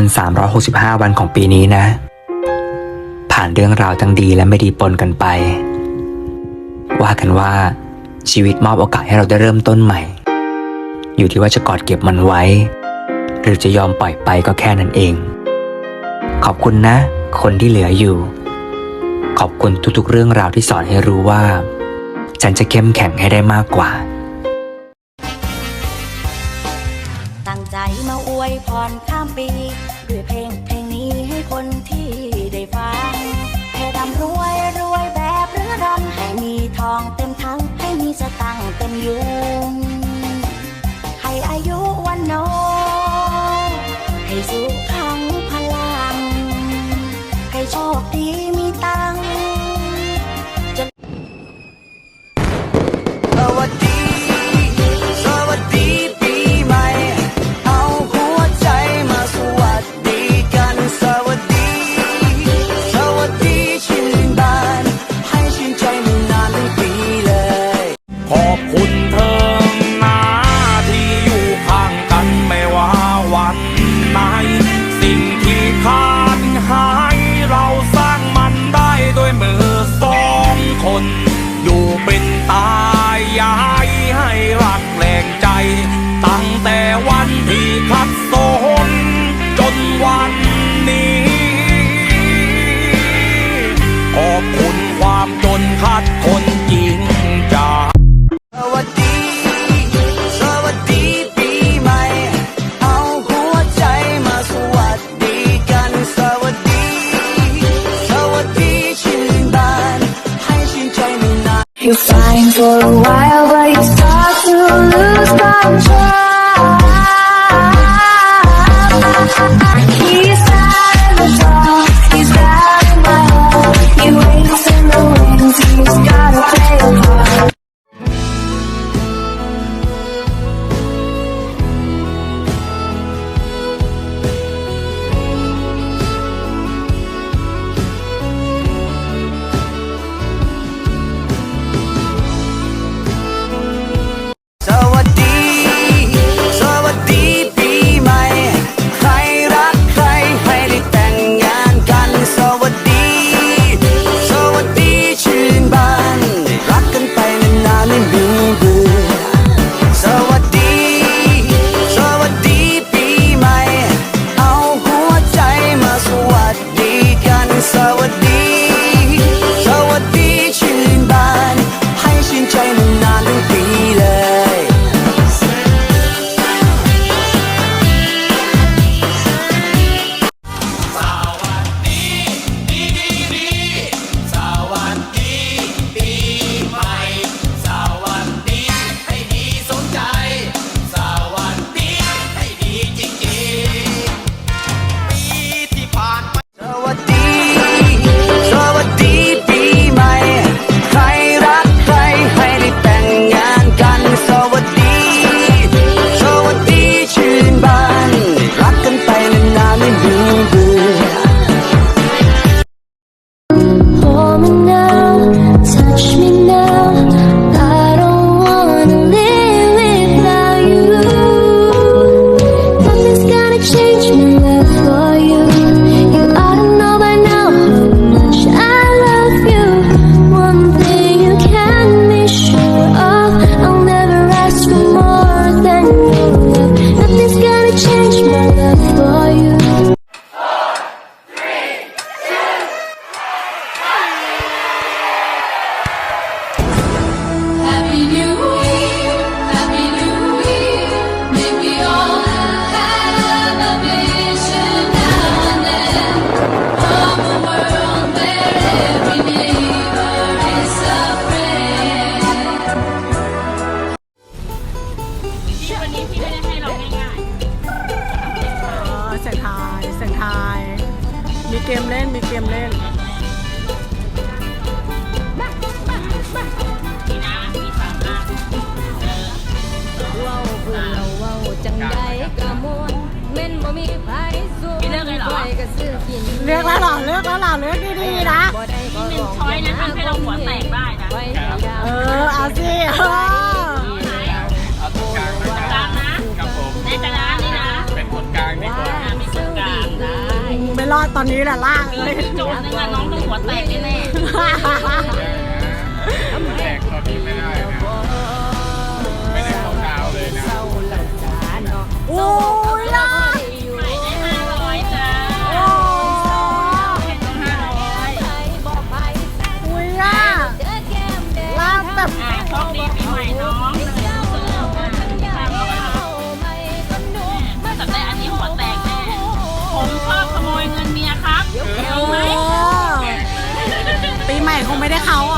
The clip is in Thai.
คุณ 365 วันของปีนี้นะ ผ่านเรื่องราวทั้งดีและไม่ดีปนกันไป ว่ากันว่า ชีวิตมอบโอกาสให้เราได้เริ่มต้นใหม่ อยู่ที่ว่าจะกอดเก็บมันไว้ หรือจะยอมปล่อยไปก็แค่นั้นเอง ขอบคุณนะ คนที่เหลืออยู่ ขอบคุณทุกๆ เรื่องราวที่สอนให้รู้ว่า ฉันจะเข้มแข็งให้ได้มากกว่า งใจมาอวยพรข้ามปี ด้วยเพลงเพลงนี้ให้คนที่ได้ฟังให้ร่ำรวยรวยแบบเรือรันให้มีทองเต็มทั้งให้มีสตังค์เต็มยู คนคัดคนจริงใจสวัสดี สวัสดีปีใหม่ เอาหัวใจมาสวัสดีกัน สวัสดี สวัสดีชื่นบาน ให้ชื่นใจไม่นาน You're fine for a while, but you start to lose control. มีเกมเล่น มีเกมเล่นๆนี่นะมีสามอันว้าวคือเราว้าวจังใดกะมวนเม่นบ่มีไผสู้พี่เลือกเลยเหรอไปก็ซื้อกินเลือกแล้วเหรอ เลือกแล้วเหรอ เลือกดีๆนะ บ่ได้ก็หนึ่งช้อยนะทำให้เราหัวแตกได้นะ ไว้ให้ดาว เออ เอาสิเออ รอดตอนนี้แหละล่างเลยโจนึงอะน้องต้องหัวแตกแน่แตกตอนนี้ไม่ได้ไม่ได้ของดาวเลยนะโอ้ คงไม่ได้เขาอะ